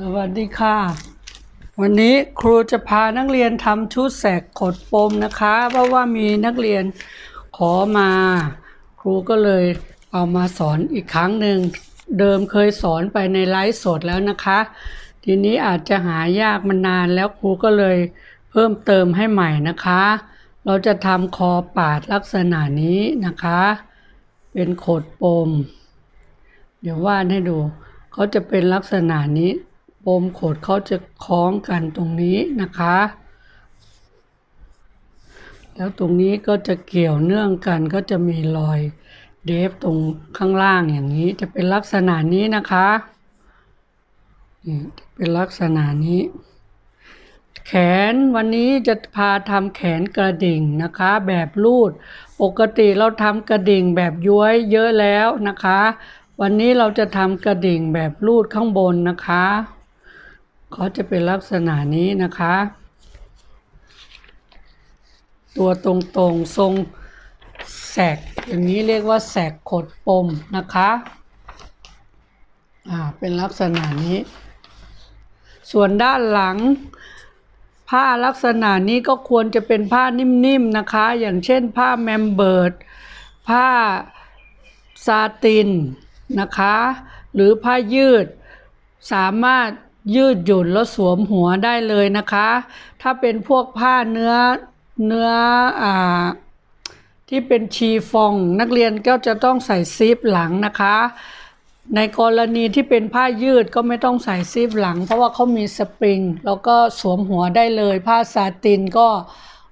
สวัสดีค่ะ วันนี้ครูจะพานักเรียนทำชุดแสกขดปมนะคะ เพราะว่ามีนักเรียนขอมา ครูก็เลยเอามาสอนอีกครั้งหนึ่ง เดิมเคยสอนไปในไลฟ์สดแล้วนะคะ ทีนี้อาจจะหายากมานานแล้วครูก็เลยเพิ่มเติมให้ใหม่นะคะ เราจะทำคอปาดลักษณะนี้นะคะ เป็นขดปม เดี๋ยววาดให้ดูเขาจะเป็นลักษณะนี้ ปมโขดเขาจะคล้องกันตรงนี้นะคะ แล้วตรงนี้ก็จะเกี่ยวเนื่องกันก็จะมีรอยเดฟตรงข้างล่างอย่างนี้จะเป็นลักษณะนี้นะคะนี่จะเป็นลักษณะนี้ แขนวันนี้จะพาทำแขนกระดิ่งนะคะ แบบรูด ปกติเราทำกระดิ่งแบบย้วยเยอะแล้วนะคะ วันนี้เราจะทำกระดิ่งแบบรูดข้างบนนะคะ เขาจะเป็นลักษณะนี้นะคะ ตัวตรงๆทรงแสกอย่างนี้เรียกว่าแสกขดปมนะคะอ่าเป็นลักษณะนี้ ส่วนด้านหลัง ผ้าลักษณะนี้ก็ควรจะเป็นผ้านิ่มๆนะคะ อย่างเช่นผ้าแมมเบิร์ดผ้าซาตินนะคะ หรือผ้ายืดสามารถ ยืดหยุ่นแล้วสวมหัวได้เลยนะคะ ถ้าเป็นพวกผ้าเนื้อเนื้ออ่าที่เป็นชีฟอง นักเรียนก็จะต้องใส่ซิปหลังนะคะ ในกรณีที่เป็นผ้ายืดก็ไม่ต้องใส่ซิปหลัง เพราะว่าเขามีสปริง แล้วก็สวมหัวได้เลย ผ้าซาตินก็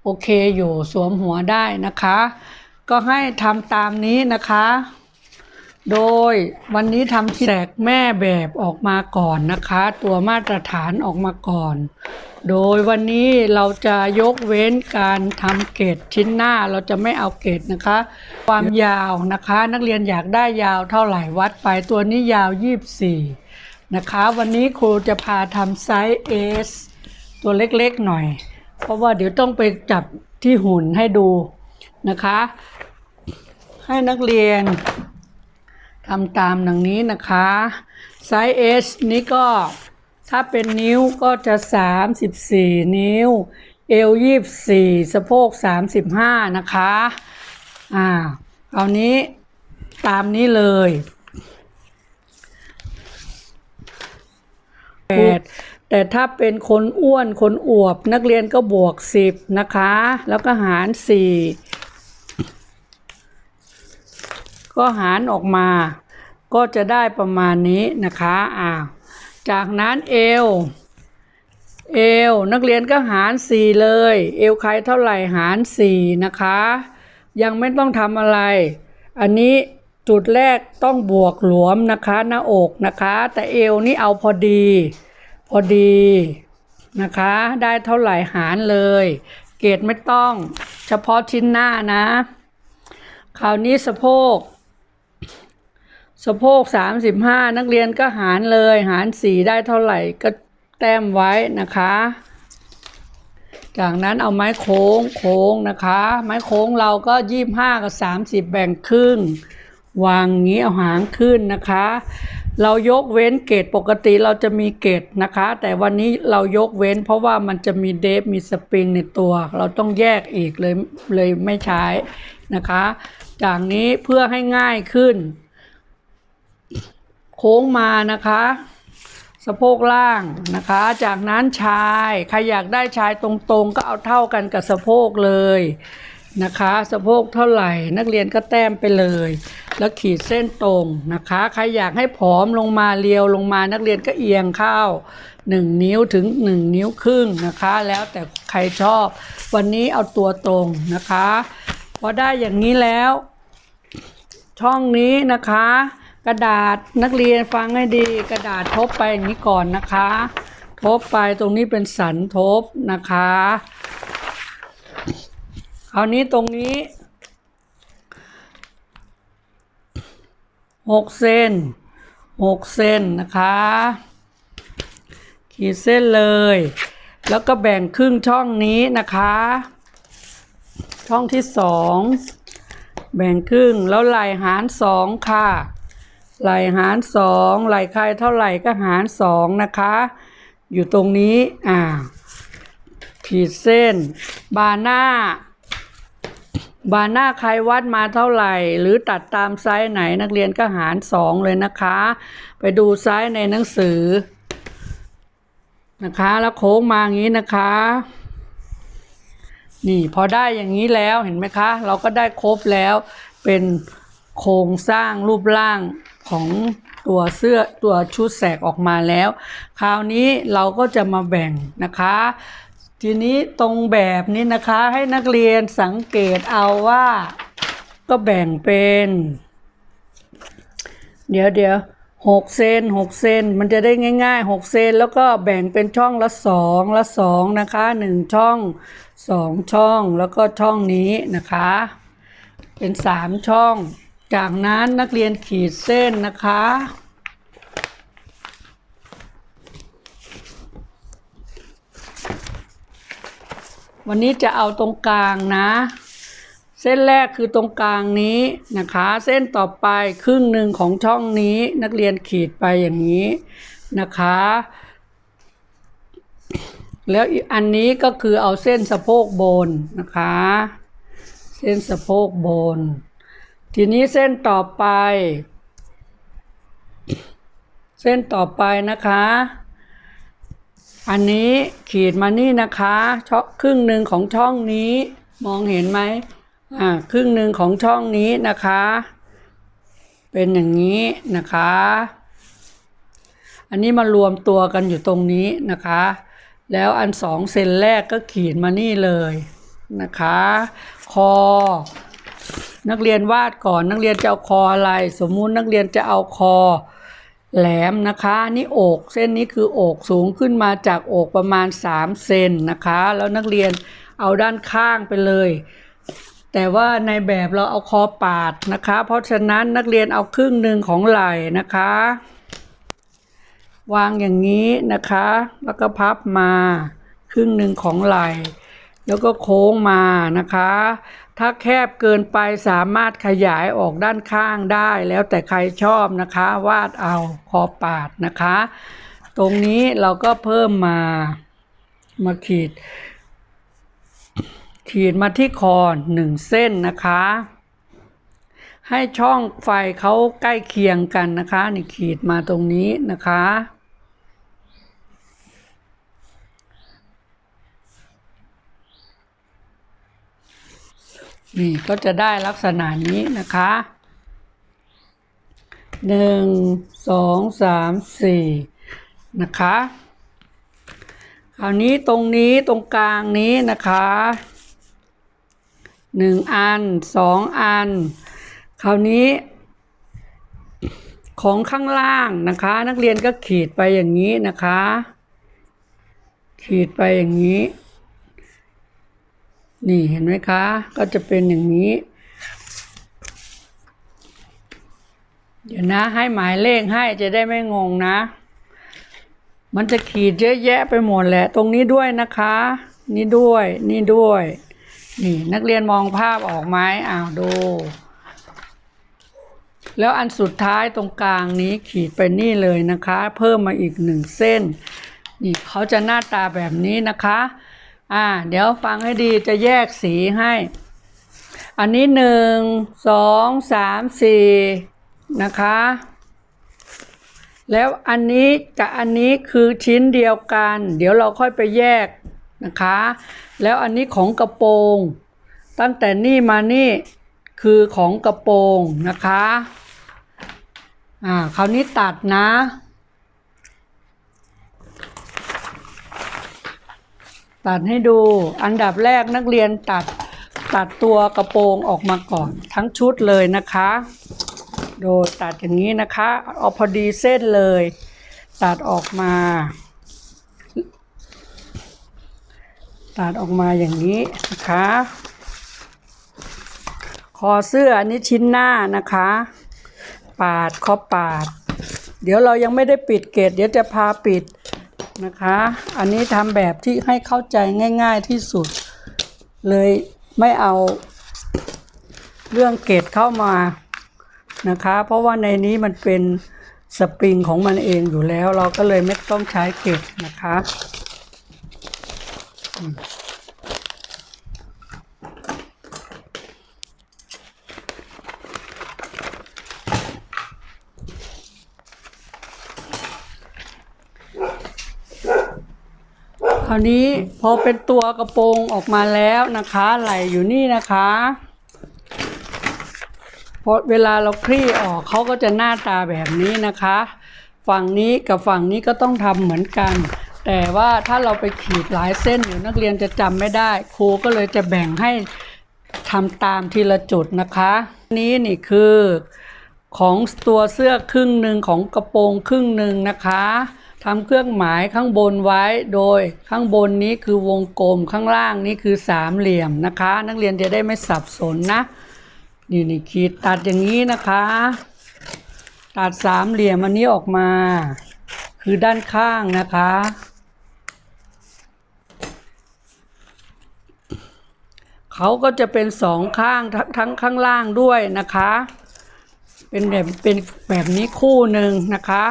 โอเคอยู่สวมหัวได้นะคะ ก็ให้ทำตามนี้นะคะ โดยวันนี้ทำที่แตกแม่แบบออกมาก่อนนะคะ ตัวมาตรฐานออกมาก่อน โดยวันนี้เราจะยกเว้นการทำเกรดชิ้นหน้าเราจะไม่เอาเกรดนะคะ ความยาวนะคะ นักเรียนอยากได้ยาวเท่าไหร่วัดไปตัวนี้ยาว 24 นะคะ วันนี้ครูจะพาทำไซส์ S ตัวเล็กๆหน่อย เพราะว่าเดี๋ยวต้องไปจับที่หุ่นให้ดูนะคะ ให้นักเรียน ทำตามดังนี้นะคะ ไซส์ S นี้ก็ถ้าเป็นนิ้วก็จะ 34 นิ้ว เอว 24 สะโพก 35 นะคะ อ่าเอานี้ตามนี้เลยแปดแต่ถ้าเป็นคนอ้วนคนอวบนักเรียนก็บวก 10 นะคะ แล้วก็หาร 4 ก็หารออกมา ก็จะได้ประมาณนี้นะคะอ่าจากนั้นเอวเอวนักเรียนก็หาร 4 เลย เอวใครเท่าไหร่หาร 4 นะคะ ยังไม่ต้องทำอะไร อันนี้จุดแรกต้องบวกหลวมนะคะหน้าอกนะคะ แต่เอวนี่เอาพอดี พอดีนะคะ ได้เท่าไหร่หารเลย เกรดไม่ต้อง เฉพาะชิ้นหน้านะ คราวนี้สะโพก สะโพกสามสิบห้านักเรียนก็หารเลย หารสี่ได้เท่าไหร่ก็แต้มไว้นะคะ จากนั้นเอาไม้โค้งโค้งนะคะ ไม้โค้งเราก็ยี่ห้ากับสามสิบแบ่งครึ่งวางงี้เอาหางขึ้นนะคะ เรายกเว้นเกรดปกติเราจะมีเกรดนะคะ แต่วันนี้เรายกเว้น เพราะว่ามันจะมีเดฟมีสปริงในตัว เราต้องแยกอีกเลยเลยไม่ใช้นะคะ จากนี้เพื่อให้ง่ายขึ้น ค้งมานะคะสะโพกล่างนะคะ จากนั้นชายใครอยากได้ชายตรงๆ ก็เอาเท่ากันกับสะโพกเลยนะคะ สะโพกเท่าไหร่ นักเรียนก็แต้มไปเลย แล้วขีดเส้นตรงนะคะ ใครอยากให้ผอมลงมาเรียวลงมานักเรียนก็เอียงเข้าหนึ่งนิ้วถึงหนึ่งนิ้วครึ่งนะคะ แล้วแต่ใครชอบ วันนี้เอาตัวตรงนะคะพอได้อย่างนี้แล้ว ช่องนี้นะคะ กระดาษนักเรียนฟังให้ดี กระดาษทบไปอย่างนี้ก่อนนะคะ ทบไปตรงนี้เป็นสันทบนะคะคราวนี้ตรงนี้หกเซนหกเซนนะคะ ขีดเส้นเลย แล้วก็แบ่งครึ่งช่องนี้นะคะ ช่องที่สองแบ่งครึ่งแล้วไหลหารสองค่ะ ไหลหารสองไหลใครเท่าไหร่ก็หารสองนะคะ อยู่ตรงนี้อ่าขีดเส้น บาหน้า บาหน้าใครวัดมาเท่าไหร่ หรือตัดตามไซส์ไหนนักเรียนก็หารสองเลยนะคะ ไปดูไซส์ในหนังสือนะคะ แล้วโค้งมาอย่างนี้นะคะ นี่พอได้อย่างนี้แล้วเห็นไหมคะ เราก็ได้ครบแล้วเป็นโครงสร้างรูปร่าง ของตัวเสื้อตัวชุดแสกออกมาแล้ว คราวนี้เราก็จะมาแบ่งนะคะ ทีนี้ตรงแบบนี้นะคะให้นักเรียนสังเกตเอาว่าก็แบ่งเป็น เดี๋ยวเดี๋ยวหกเซนหกเซนมันจะได้ง่ายๆหกเซนแล้วก็แบ่งเป็นช่องละสองละสองนะคะหนึ่งช่องสองช่องแล้วก็ช่องนี้นะคะ เป็นสามช่อง จากนั้นนักเรียนขีดเส้นนะคะ วันนี้จะเอาตรงกลางนะ เส้นแรกคือตรงกลางนี้นะคะ เส้นต่อไปครึ่งหนึ่งของช่องนี้นักเรียนขีดไปอย่างนี้นะคะ แล้วอีกอันนี้ก็คือเอาเส้นสะโพกบนนะคะ เส้นสะโพกบน ทีนี้เส้นต่อไป เส้นต่อไปนะคะ อันนี้ขีดมานี่นะคะช่องครึ่งหนึ่งของช่องนี้มองเห็นไหมอ่าครึ่งหนึ่งของช่องนี้นะคะ เป็นอย่างนี้นะคะ อันนี้มารวมตัวกันอยู่ตรงนี้นะคะ แล้วอันสองเซนแรกก็ขีดมานี่เลยนะคะ คอ นักเรียนวาดก่อนนักเรียนจะเอาคออะไร สมมุตินักเรียนจะเอาคอแหลมนะคะนี่อกเส้นนี้คืออกสูงขึ้นมาจากอกประมาณ 3 เซนนะคะ แล้วนักเรียนเอาด้านข้างไปเลย แต่ว่าในแบบเราเอาคอปาดนะคะ เพราะฉะนั้นนักเรียนเอาครึ่งหนึ่งของไหล่นะคะ วางอย่างนี้นะคะ แล้วก็พับมาครึ่งหนึ่งของไหล่ แล้วก็โค้งมานะคะ ถ้าแคบเกินไปสามารถขยายออกด้านข้างได้แล้วแต่ใครชอบนะคะ วาดเอาคอปาดนะคะ ตรงนี้เราก็เพิ่มมามาขีด ขีดมาที่คอหนึ่งเส้นนะคะ ให้ช่องไฟเขาใกล้เคียงกันนะคะนี่ขีดมาตรงนี้นะคะ นี่ก็จะได้ลักษณะนี้นะคะหนึ่งสองสามสี่นะคะคราวนี้ตรงนี้ตรงกลางนี้นะคะหนึ่งอันสองอัน คราวนี้ ของข้างล่างนะคะ นักเรียนก็ขีดไปอย่างนี้นะคะ ขีดไปอย่างนี้ นี่เห็นไหมคะ ก็จะเป็นอย่างนี้ เดี๋ยวนะให้หมายเลขให้จะได้ไม่งงนะ มันจะขีดเยอะแยะไปหมดแหละ ตรงนี้ด้วยนะคะ นี่ด้วยนี่ด้วย นี่นักเรียนมองภาพออกไหมอ้าวดู แล้วอันสุดท้ายตรงกลางนี้ขีดไปนี่เลยนะคะ เพิ่มมาอีกหนึ่งเส้น นี่เขาจะหน้าตาแบบนี้นะคะ อ่า เดี๋ยวฟังให้ดีจะแยกสีให้ อันนี้หนึ่งสองสามสี่นะคะ แล้วอันนี้กับอันนี้คือชิ้นเดียวกัน เดี๋ยวเราค่อยไปแยกนะคะ แล้วอันนี้ของกระโปรง ตั้งแต่นี่มานี่คือของกระโปรงนะคะ อ่า คราวนี้ตัดนะ ตัดให้ดู อันดับแรกนักเรียนตัดตัดตัวกระโปรงออกมาก่อน ทั้งชุดเลยนะคะ โดยตัดอย่างนี้นะคะเอาพอดีเส้นเลย ตัดออกมา ตัดออกมาอย่างนี้นะคะคอเสื้ออันนี้ชิ้นหน้านะคะ ปาดคอปาด เดี๋ยวเรายังไม่ได้ปิดเกตเดี๋ยวจะพาปิด นะคะ อันนี้ทำแบบที่ให้เข้าใจง่าย ๆที่สุด เลยไม่เอาเรื่องเกตเข้ามานะคะ เพราะว่าในนี้มันเป็นสปริงของมันเองอยู่แล้ว เราก็เลยไม่ต้องใช้เกตนะคะ ราวนี้พอเป็นตัวกระโปรงออกมาแล้วนะคะ ไหลอยู่นี่นะคะพอเวลาเราคลี่ออกเขาก็จะหน้าตาแบบนี้นะคะ ฝั่งนี้กับฝั่งนี้ก็ต้องทำเหมือนกัน แต่ว่าถ้าเราไปขีดหลายเส้นอยู่นักเรียนจะจำไม่ได้ ครูก็เลยจะแบ่งให้ทำตามทีละจุดนะคะ นี้นี่คือของตัวเสื้อครึ่งหนึ่งของกระโปรงครึ่งหนึ่งนะคะ ทำเครื่องหมายข้างบนไว้โดยข้างบนนี้คือวงกลมข้างล่างนี้คือสามเหลี่ยมนะคะ นักเรียนจะได้ไม่สับสนนะนี่นี่ขีดตัดอย่างนี้นะคะ ตัดสามเหลี่ยมอันนี้ออกมา คือด้านข้างนะคะ เขาก็จะเป็นสองข้างทั้งทั้งข้างล่างด้วยนะคะ เป็นแบบเป็นแบบนี้คู่หนึ่งนะคะ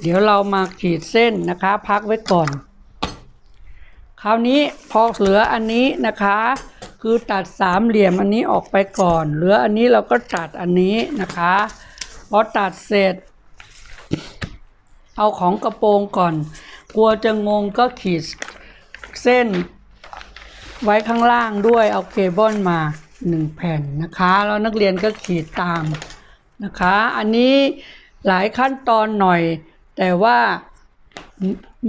เดี๋ยวเรามาขีดเส้นนะคะ พักไว้ก่อน คราวนี้พอเหลืออันนี้นะคะ คือตัดสามเหลี่ยมอันนี้ออกไปก่อน เหลืออันนี้เราก็ตัดอันนี้นะคะพอตัดเสร็จ เอาของกระโปรงก่อน กลัวจะงงก็ขีดเส้น ไว้ข้างล่างด้วยเอาเคเบิลมาหนึ่งแผ่นนะคะแล้วนักเรียนก็ขีดตามนะคะ อันนี้หลายขั้นตอนหน่อย แต่ว่า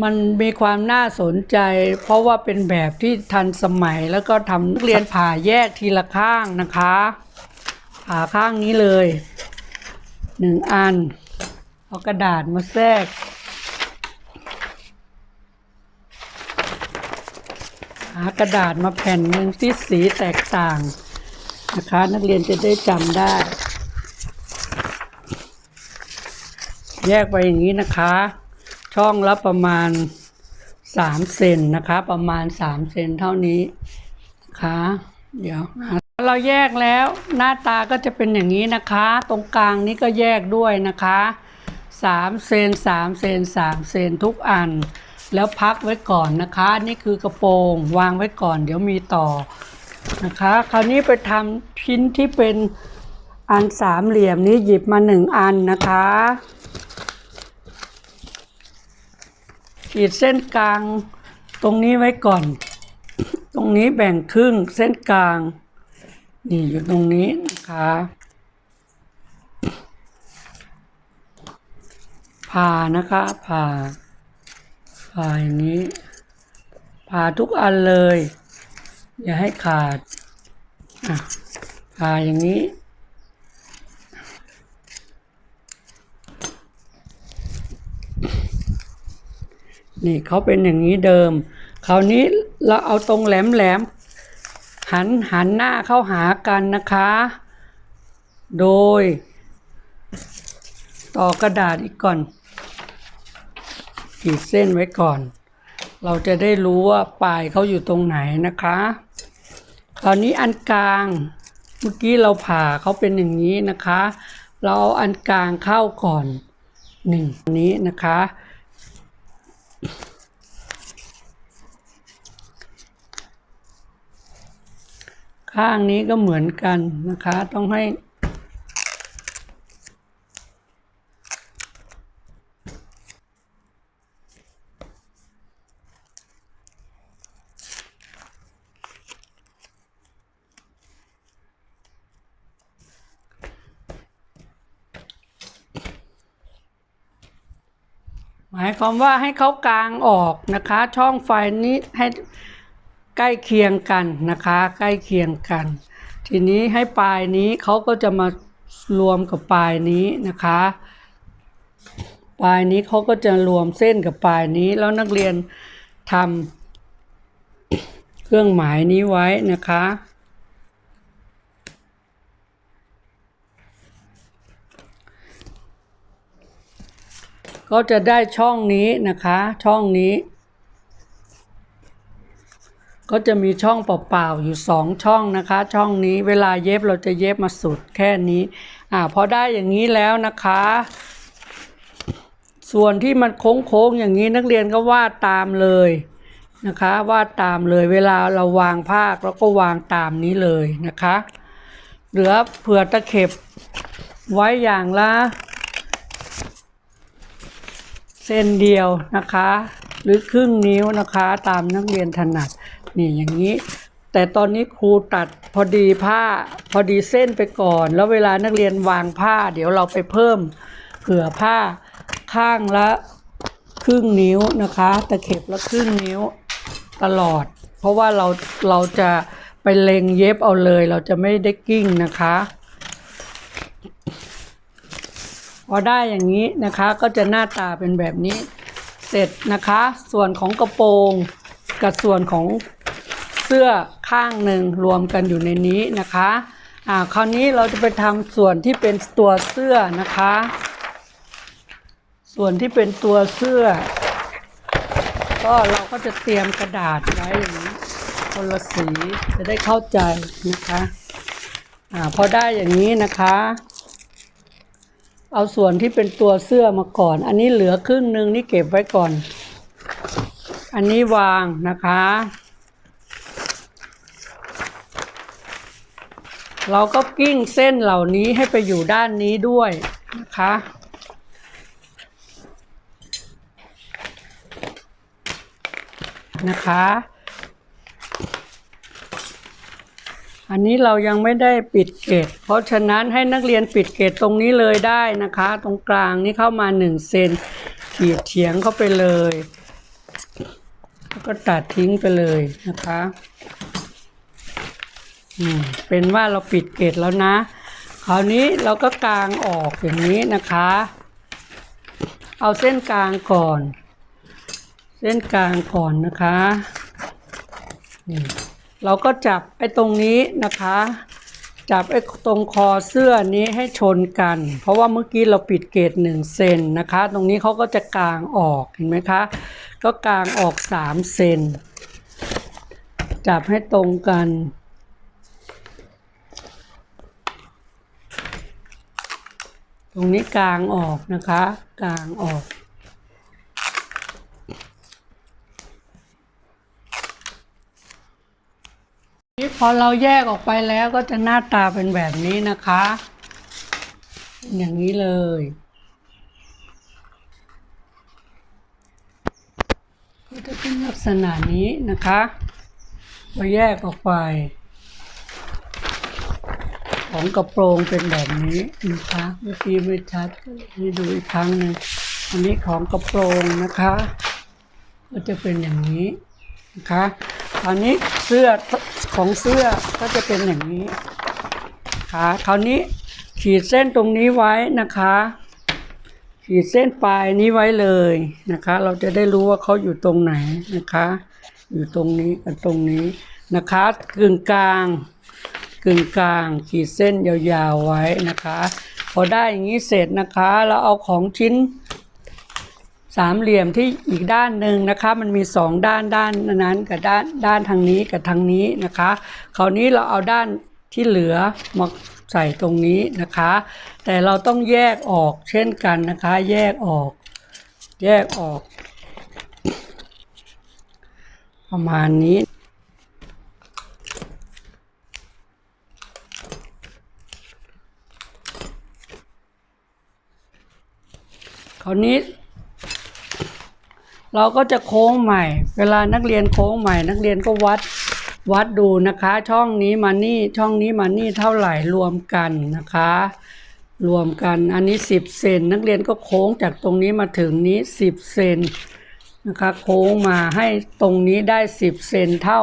มันมีความน่าสนใจ เพราะว่าเป็นแบบที่ทันสมัยแล้วก็ทำนักเรียนผ่าแยกทีละข้างนะคะ ผ่าข้างนี้เลยหนึ่งอัน เอากระดาษมาแทรกหากระดาษมาแผ่นหนึ่งที่สีแตกต่างนะคะ นักเรียนจะได้จำได้ แยกไปอย่างนี้นะคะ ช่องละประมาณสามเซนนะคะ ประมาณสามเซนเท่านี้นะคะเดี๋ยวเราแยกแล้วหน้าตาก็จะเป็นอย่างนี้นะคะ ตรงกลางนี้ก็แยกด้วยนะคะสามเซนสามเซนสามเซนทุกอัน แล้วพักไว้ก่อนนะคะ นี่คือกระโปรงวางไว้ก่อน เดี๋ยวมีต่อนะคะ คราวนี้ไปทำชิ้นที่เป็นอันสามเหลี่ยมนี้หยิบมาหนึ่งอันนะคะ ขีดเส้นกลางตรงนี้ไว้ก่อน ตรงนี้แบ่งครึ่งเส้นกลาง นี่อยู่ตรงนี้นะคะ ผ่านะคะ ผ่า ผ่าอย่างนี้ ผ่าทุกอันเลย อย่าให้ขาด อะ ผ่าอย่างนี้ นี่เขาเป็นอย่างนี้เดิม คราวนี้เราเอาตรงแหลมแหลมๆหันหันหน้าเข้าหากันนะคะ โดย ต่อกระดาษอีกก่อนขีดเส้นไว้ก่อน เราจะได้รู้ว่าปลายเขาอยู่ตรงไหนนะคะ คราวนี้อันกลางเมื่อกี้เราผ่าเขาเป็นอย่างนี้นะคะ เราเอาอันกลางเข้าก่อนหนึ่งนี้นะคะ ข้างนี้ก็เหมือนกันนะคะ ต้องให้ายความว่าให้เขากลางออกนะคะ ช่องไฟนี้ให้ใกล้เคียงกันนะคะ ใกล้เคียงกัน ทีนี้ให้ปลายนี้เขาก็จะมารวมกับปลายนี้นะคะ ปลายนี้เขาก็จะรวมเส้นกับปลายนี้ แล้วนักเรียนทำเครื่องหมายนี้ไว้นะคะ ก็จะได้ช่องนี้นะคะ ช่องนี้ ก็จะมีช่องเปล่าๆอยู่สองช่องนะคะ ช่องนี้เวลาเย็บเราจะเย็บมาสุดแค่นี้อ่าพอได้อย่างนี้แล้วนะคะ ส่วนที่มันโค้งๆอย่างนี้นักเรียนก็วาดตามเลยนะคะวาดตามเลยเวลาเราวางภาคเราก็วางตามนี้เลยนะคะ เหลือเผื่อตะเข็บไว้อย่างละ เส้นเดียวนะคะ หรือครึ่งนิ้วนะคะ ตามนักเรียนถนัดนี่อย่างนี้ แต่ตอนนี้ครูตัดพอดีผ้าพอดีเส้นไปก่อน แล้วเวลานักเรียนวางผ้า เดี๋ยวเราไปเพิ่มเผื่อผ้าข้างละครึ่งนิ้วนะคะตะเข็บละครึ่งนิ้วตลอด เพราะว่าเราเราจะไปเล็งเย็บเอาเลย เราจะไม่ได้กิ้งนะคะ พอได้อย่างนี้นะคะก็จะหน้าตาเป็นแบบนี้เสร็จนะคะ ส่วนของกระโปรงกับส่วนของเสื้อข้างหนึ่งรวมกันอยู่ในนี้นะคะอ่าคราวนี้เราจะไปทำส่วนที่เป็นตัวเสื้อนะคะ ส่วนที่เป็นตัวเสื้อ ก็เราก็จะเตรียมกระดาษไว้อย่างนี้คนละสีจะได้เข้าใจนะคะอ่าพอได้อย่างนี้นะคะ เอาส่วนที่เป็นตัวเสื้อมาก่อน อันนี้เหลือครึ่งหนึ่งนี่เก็บไว้ก่อน อันนี้วางนะคะ เราก็กิ้งเส้นเหล่านี้ให้ไปอยู่ด้านนี้ด้วยนะคะนะคะ อันนี้เรายังไม่ได้ปิดเกตเพราะฉะนั้นให้นักเรียนปิดเกตตรงนี้เลยได้นะคะ ตรงกลางนี้เข้ามาหนึ่งเซนขีดเฉียงเข้าไปเลย แล้วก็ตัดทิ้งไปเลยนะคะเป็นว่าเราปิดเกตแล้วนะ คราวนี้เราก็กางออกอย่างนี้นะคะ เอาเส้นกลางก่อน เส้นกลางก่อนนะคะนี่ เราก็จับไอ้ตรงนี้นะคะ จับไอ้ตรงคอเสื้อนี้ให้ชนกัน เพราะว่าเมื่อกี้เราปิดเกตหนึ่งเซนนะคะ ตรงนี้เขาก็จะกางออกเห็นไหมคะ ก็กางออกสามเซนจับให้ตรงกันตรงนี้กลางออกนะคะ กลางออก นี่พอเราแยกออกไปแล้วก็จะหน้าตาเป็นแบบนี้นะคะ อย่างนี้เลย ก็จะเป็นลักษณะนี้นะคะพอแยกออกไป ของกระโปรงเป็นแบบนี้นะคะเมื่อกี้ไม่ชัดให้ดูอีกครั้งหนึ่งอันนี้ของกระโปรงนะคะ ก็จะเป็นอย่างนี้ นะคะคราวนี้เสื้อของเสื้อก็จะเป็นอย่างนี้ค่ะคราวนี้ขีดเส้นตรงนี้ไว้นะคะ ขีดเส้นปลายนี้ไว้เลยนะคะ เราจะได้รู้ว่าเขาอยู่ตรงไหนนะคะ อยู่ตรงนี้กับตรงนี้นะคะกึ่งกลางกึ่งกลาง ขีดเส้นยาวๆไว้นะคะ พอได้อย่างนี้เสร็จนะคะ เราเอาของชิ้น สามเหลี่ยมที่อีกด้านหนึ่งนะคะมันมีสองด้านด้านนั้นกับด้านด้านทางนี้กับทางนี้นะคะ คราวนี้เราเอาด้านที่เหลือมาใส่ตรงนี้นะคะ แต่เราต้องแยกออกเช่นกันนะคะ แยกออก แยกออก ประมาณนี้คราวนี้ เราก็จะโค้งใหม่ เวลานักเรียนโค้งใหม่ นักเรียนก็วัดวัดดูนะคะ ช่องนี้มานี่ช่องนี้มานี่เท่าไหร่รวมกันนะคะ รวมกันอันนี้สิบเซนนักเรียนก็โค้งจากตรงนี้มาถึงนี้สิบเซนนะคะโค้งมาให้ตรงนี้ได้สิบเซนเท่า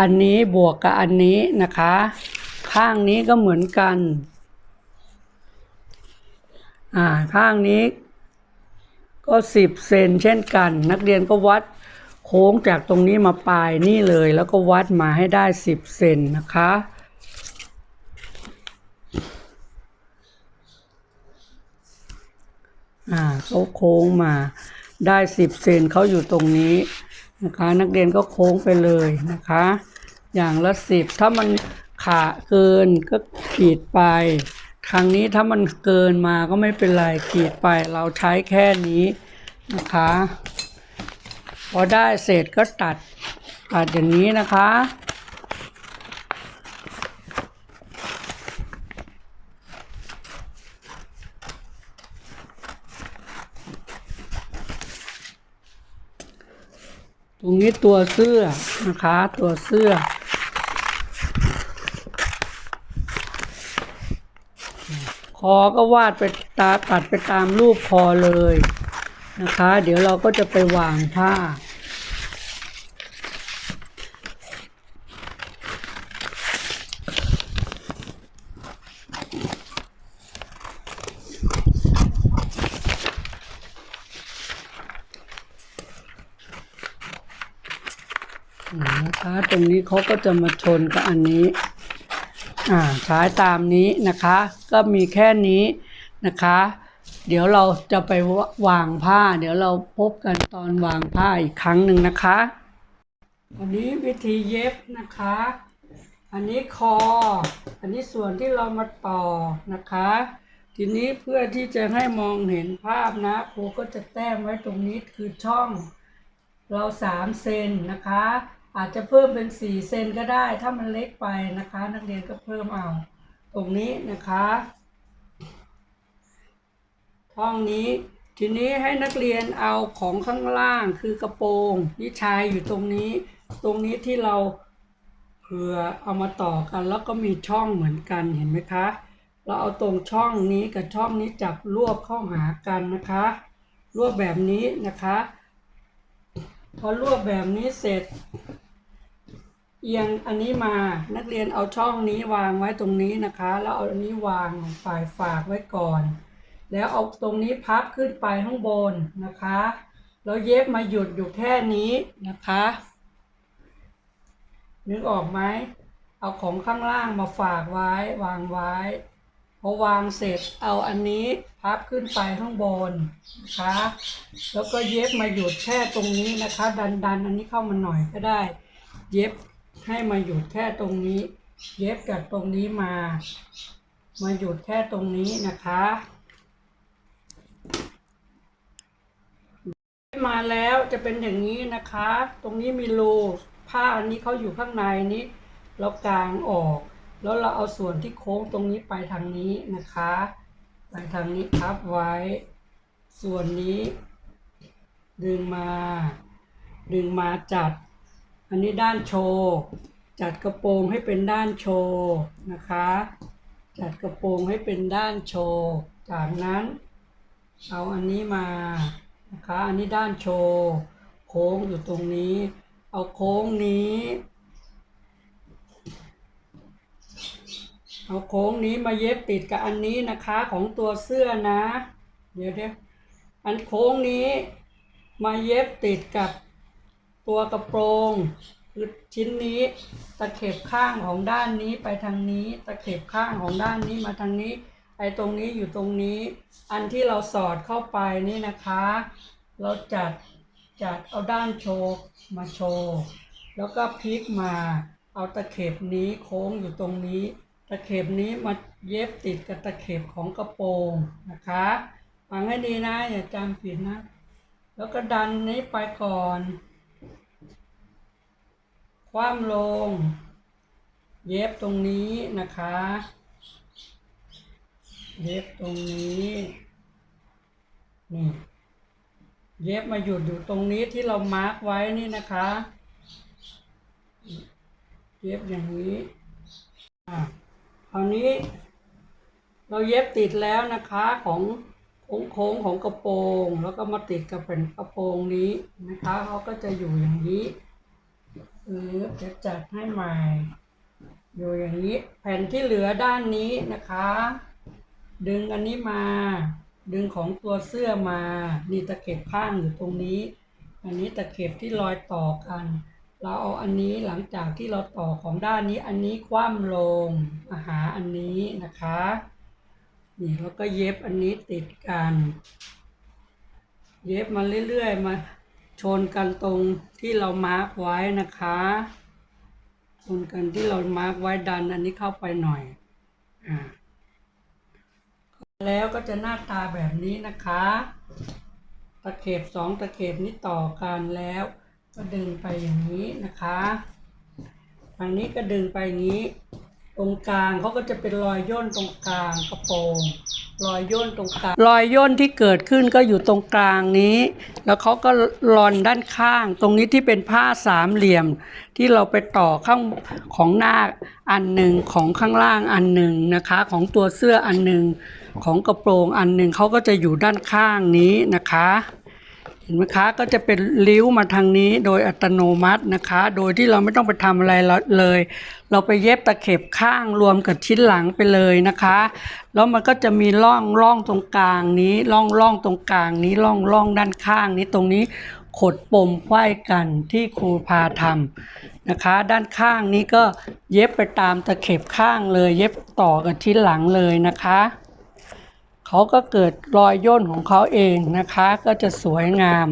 อันนี้บวกกับอันนี้นะคะ ข้างนี้ก็เหมือนกันอ่าข้างนี้ ก็สิบเซนเช่นกัน นักเรียนก็วัดโค้งจากตรงนี้มาปลายนี่เลย แล้วก็วัดมาให้ได้สิบเซนนะคะ อ่าเขาโค้งมาได้สิบเซนเขาอยู่ตรงนี้นะคะ นักเรียนก็โค้งไปเลยนะคะ อย่างละสิบถ้ามันขาเกินก็ขีดไป ครั้งนี้ถ้ามันเกินมาก็ไม่เป็นไรขีดไปเราใช้แค่นี้นะคะ พอได้เสร็จก็ตัดตัดอย่างนี้นะคะ ตรงนี้ตัวเสื้อนะคะตัวเสื้อ อก็วาดไปตาตัดไปตามรูปคอเลยนะคะ เดี๋ยวเราก็จะไปวางผ้า นะคะตรงนี้เขาก็จะมาชนกับอันนี้ อ่าใช้ตามนี้นะคะ ก็มีแค่นี้นะคะ เดี๋ยวเราจะไปวางผ้า เดี๋ยวเราพบกันตอนวางผ้าอีกครั้งหนึ่งนะคะอันนี้วิธีเย็บนะคะ อันนี้คอ อันนี้ส่วนที่เรามาต่อนะคะ ทีนี้เพื่อที่จะให้มองเห็นภาพนะครูก็จะแต้มไว้ตรงนี้คือช่อง เราสามเซนนะคะ อาจจะเพิ่มเป็นสี่เซนก็ได้ ถ้ามันเล็กไปนะคะ นักเรียนก็เพิ่มเอา ตรงนี้นะคะช่องนี้ทีนี้ให้นักเรียนเอาของข้างล่างคือกระโปรงนิชายอยู่ตรงนี้ ตรงนี้ที่เราเผื่อเอามาต่อกันแล้วก็มีช่องเหมือนกันเห็นไหมคะ เราเอาตรงช่องนี้กับช่องนี้จับรวบเข้าหากันนะคะ รวบแบบนี้นะคะ พอรวบแบบนี้เสร็จ เอียงอันนี้มานักเรียนเอาช่องนี้วางไว้ตรงนี้นะคะ แล้วเอาอันนี้วางฝ่ายฝากไว้ก่อน แล้วเอาตรงนี้พับขึ้นไปข้างบนนะคะแล้วเย็บมาหยุดอยู่แค่นี้นะคะนึกออกไหมเอาของข้างล่างมาฝากไว้วางไว้พอวางเสร็จเอาอันนี้พับขึ้นไปข้างบนนะคะแล้วก็เย็บมาหยุดแค่ตรงนี้นะคะ ดันดันอันนี้เข้ามาหน่อยก็ได้ เย็บ ให้มาหยุดแค่ตรงนี้ เย็บจากตรงนี้มา มาหยุดแค่ตรงนี้นะคะ มาแล้วจะเป็นอย่างนี้นะคะ ตรงนี้มีรูผ้าอันนี้เขาอยู่ข้างในนี้เรากางออก แล้วเราเอาส่วนที่โค้งตรงนี้ไปทางนี้นะคะ ไปทางนี้พับไว้ ส่วนนี้ ดึงมา ดึงมาจัด อันนี้ด้านโชว์จัดกระโปรงให้เป็นด้านโชว์นะคะ จัดกระโปรงให้เป็นด้านโชว์ จากนั้นเอาอันนี้มานะคะอันนี้ด้านโชว์โค้งอยู่ตรงนี้ เอาโค้งนี้ เอาโค้งนี้มาเย็บติดกับอันนี้นะคะของตัวเสื้อนะ เดี๋ยวเดี๋ยวอันโค้งนี้มาเย็บติดกับ ตัวกระโปรงคือชิ้นนี้ตะเข็บข้างของด้านนี้ไปทางนี้ ตะเข็บข้างของด้านนี้มาทางนี้ ไอ้ตรงนี้อยู่ตรงนี้ อันที่เราสอดเข้าไปนี่นะคะ เราจัดจัดเอาด้านโชว์มาโชว์แล้วก็พลิกมาเอาตะเข็บนี้โค้งอยู่ตรงนี้ ตะเข็บนี้มาเย็บติดกับตะเข็บของกระโปรงนะคะฟังให้ดีนะอย่าจำผิดนะ แล้วก็ดันนี้ไปก่อน คว่ำลง เย็บตรงนี้นะคะ เย็บตรงนี้นี่เย็บมาหยุดอยู่ตรงนี้ที่เรามาร์กไว้นี่นะคะ เย็บอย่างนี้อะคราวนี้ เราเย็บติดแล้วนะคะของโค้งของกระโปรง แล้วก็มาติดกับเป็นกระโปรงนี้นะคะเขาก็จะอยู่อย่างนี้ เออจะจัดให้ใหม่อยู่อย่างนี้ แผ่นที่เหลือด้านนี้นะคะ ดึงอันนี้มา ดึงของตัวเสื้อมา นี่ตะเข็บข้างอยู่ตรงนี้ อันนี้ตะเข็บที่รอยต่อกัน เราเอาอันนี้หลังจากที่เราต่อของด้านนี้ อันนี้คว่ำลงมาหาอันนี้นะคะ นี่แล้วก็เย็บอันนี้ติดกัน เย็บมาเรื่อยๆมา ชนกันตรงที่เรามาร์กไว้นะคะชนกันที่เรามาร์กไว้ดันอันนี้เข้าไปหน่อยอ่าแล้วก็จะหน้าตาแบบนี้นะคะ ตะเข็บสองตะเข็บนี้ต่อกันแล้ว ก็ดึงไปอย่างนี้นะคะฝั่งนี้ก็ดึงไปอย่างนี้ ตรงกลางเขาก็จะเป็นรอยย่นตรงกลางกระโปรง รอยย่นตรงกลางรอยย่นที่เกิดขึ้นก็อยู่ตรงกลางนี้ แล้วเขาก็รอนด้านข้าง ตรงนี้ที่เป็นผ้าสามเหลี่ยม ที่เราไปต่อข้างของหน้าอันหนึ่งของข้างล่างอันหนึ่งนะคะ ของตัวเสื้ออันหนึ่งของกระโปรงอันหนึ่งเขาก็จะอยู่ด้านข้างนี้นะคะ ห็นไหมคะก็จะเป็นริ้วมาทางนี้โดยอัตโนมัตินะคะ โดยที่เราไม่ต้องไปทำอะไรเลย เราไปเย็บตะเข็บข้างรวมกับชิ้นหลังไปเลยนะคะ แล้วมันก็จะมีร่องร่องตรงกลางนี้ร่องร่องตรงกลางนี้ร่องร่องด้านข้างนี้ตรงนี้ขดปมไขว้กันที่ครูพาทำนะคะ ด้านข้างนี้ก็เย็บไปตามตะเข็บข้างเลย เย็บต่อกับชิ้นหลังเลยนะคะ เขาก็เกิดรอยย่นของเขาเองนะคะ ก็จะสวยงาม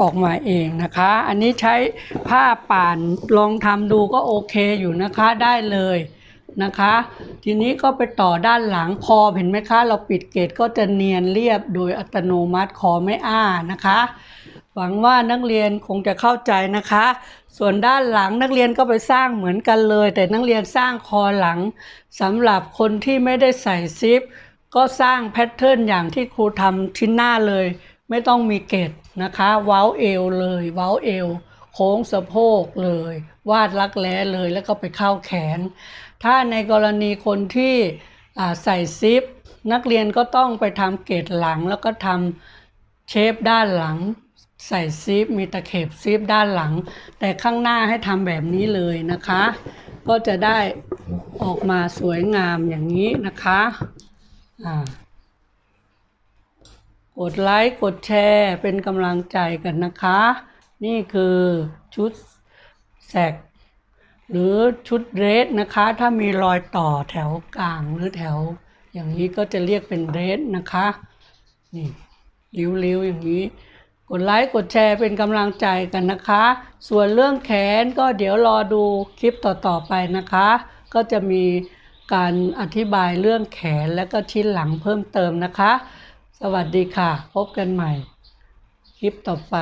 ออกมาเองนะคะ อันนี้ใช้ผ้าป่านลองทำดูก็โอเคอยู่นะคะได้เลยนะคะ ทีนี้ก็ไปต่อด้านหลังคอเห็นไหมคะ เราปิดเกตก็จะเนียนเรียบโดยอัตโนมัติคอไม่อ้านะคะ หวังว่านักเรียนคงจะเข้าใจนะคะ ส่วนด้านหลังนักเรียนก็ไปสร้างเหมือนกันเลย แต่นักเรียนสร้างคอหลังสำหรับคนที่ไม่ได้ใส่ซิป ก็สร้างแพทเทิร์นอย่างที่ครูทำชิ้นหน้าเลย ไม่ต้องมีเกตนะคะเว้าเอวเลยเว้าเอว โค้งสะโพกเลย วาดรักแร้เลยแล้วก็ไปเข้าแขน ถ้าในกรณีคนที่ใส่ซิป นักเรียนก็ต้องไปทำเกตหลัง แล้วก็ทำเชฟด้านหลัง ใส่ซิป มีตะเข็บซิปด้านหลัง แต่ข้างหน้าให้ทำแบบนี้เลยนะคะ ก็จะได้ออกมาสวยงามอย่างนี้นะคะ กดไลค์ กดแชร์ เป็นกำลังใจกันนะคะ นี่คือชุดแสกหรือชุดเรสนะคะ ถ้ามีรอยต่อแถวกลางหรือแถว อย่างนี้ก็จะเรียกเป็นเรสนะคะ นี่ริ้วๆอย่างนี้ กดไลค์ กดแชร์เป็นกำลังใจกันนะคะ ส่วนเรื่องแขนก็เดี๋ยวรอดูคลิปต่อๆไปนะคะ ก็จะมี การอธิบายเรื่องแขนและก็ชิ้นหลังเพิ่มเติมนะคะ สวัสดีค่ะ พบกันใหม่ คลิปต่อไป